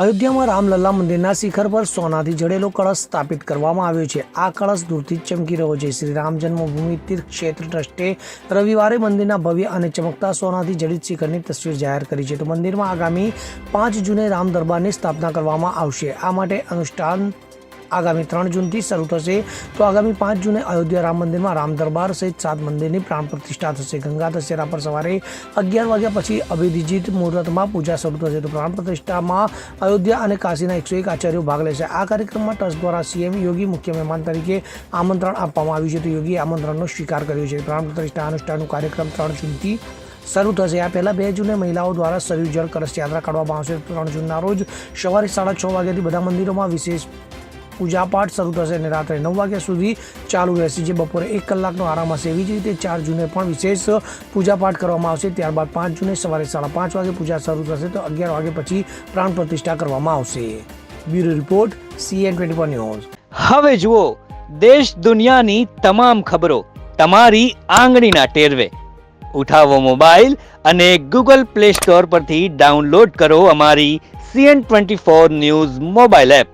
અયોધ્યામાં રામલલ્લા મંદિરના શિખર પર સોનાથી જડેલો કળશ સ્થાપિત કરવામાં આવ્યો છે. આ કળશ દૂરથી ચમકી રહ્યો છે. શ્રી રામ જન્મભૂમિ તીર્થ ક્ષેત્ર ટ્રસ્ટે રવિવારે મંદિરના ભવ્ય અને ચમકતા સોનાથી જડિત શિખરની તસવીર જાહેર કરી છે. તો મંદિરમાં આગામી પાંચ જૂને રામ દરબારની સ્થાપના કરવામાં આવશે. આ માટે અનુષ્ઠાન આગામી ત્રણ જૂનથી શરૂ થશે. તો આગામી પાંચ જૂને અયોધ્યા રામ મંદિરમાં રામ દરબાર સહિત સાત મંદિરની પ્રાણ પ્રતિષ્ઠા થશે. ગંગા દશેરા પર સવારે અગિયાર વાગ્યા પછી અભિધિજીત મુહૂર્તમાં પૂજા શરૂ થશે. તો પ્રાણ પ્રતિષ્ઠામાં અયોધ્યા અને કાશીના એકસો એક આચાર્યો ભાગ લેશે. આ કાર્યક્રમમાં ટ્રસ્ટ દ્વારા સીએમ યોગી મુખ્ય મહેમાન તરીકે આમંત્રણ આપવામાં આવ્યું છે. તો યોગીએ આમંત્રણનો સ્વીકાર કર્યો છે. પ્રાણ પ્રતિષ્ઠા અનુષ્ઠાનનો કાર્યક્રમ ત્રણ જૂનથી શરૂ થશે. આ પહેલાં બે જૂને મહિલાઓ દ્વારા સરયુ જળ કળશ યાત્રા કાઢવામાં આવશે. ત્રણ જૂનના રોજ સવારે સાડા છ વાગ્યાથી બધા મંદિરોમાં વિશેષ પૂજાપાઠ શરૂ થશે અને રાત્રે નવ વાગ્યા સુધી ચાલુ રહેશે, જે બપોરે એક કલાકનો આરામ હશે. એવી જ રીતે ચાર જૂને પણ વિશેષ પૂજાપાઠ કરવામાં આવશે. ત્યારબાદ પાંચ જૂને સવારે સાડા પાંચ વાગે પૂજા શરૂ થશે તો અગિયાર વાગે પછી પ્રાણ પ્રતિષ્ઠા કરવામાં આવશે. Bureau report, CN twenty news. હવે જુઓ, દેશ દુનિયાની તમામ ખબરો તમારી આંગળીના ટેરવે. ઉઠાવો મોબાઈલ અને ગૂગલ પ્લે સ્ટોર પરથી ડાઉનલોડ કરો અમારી CN twenty four news mobile app.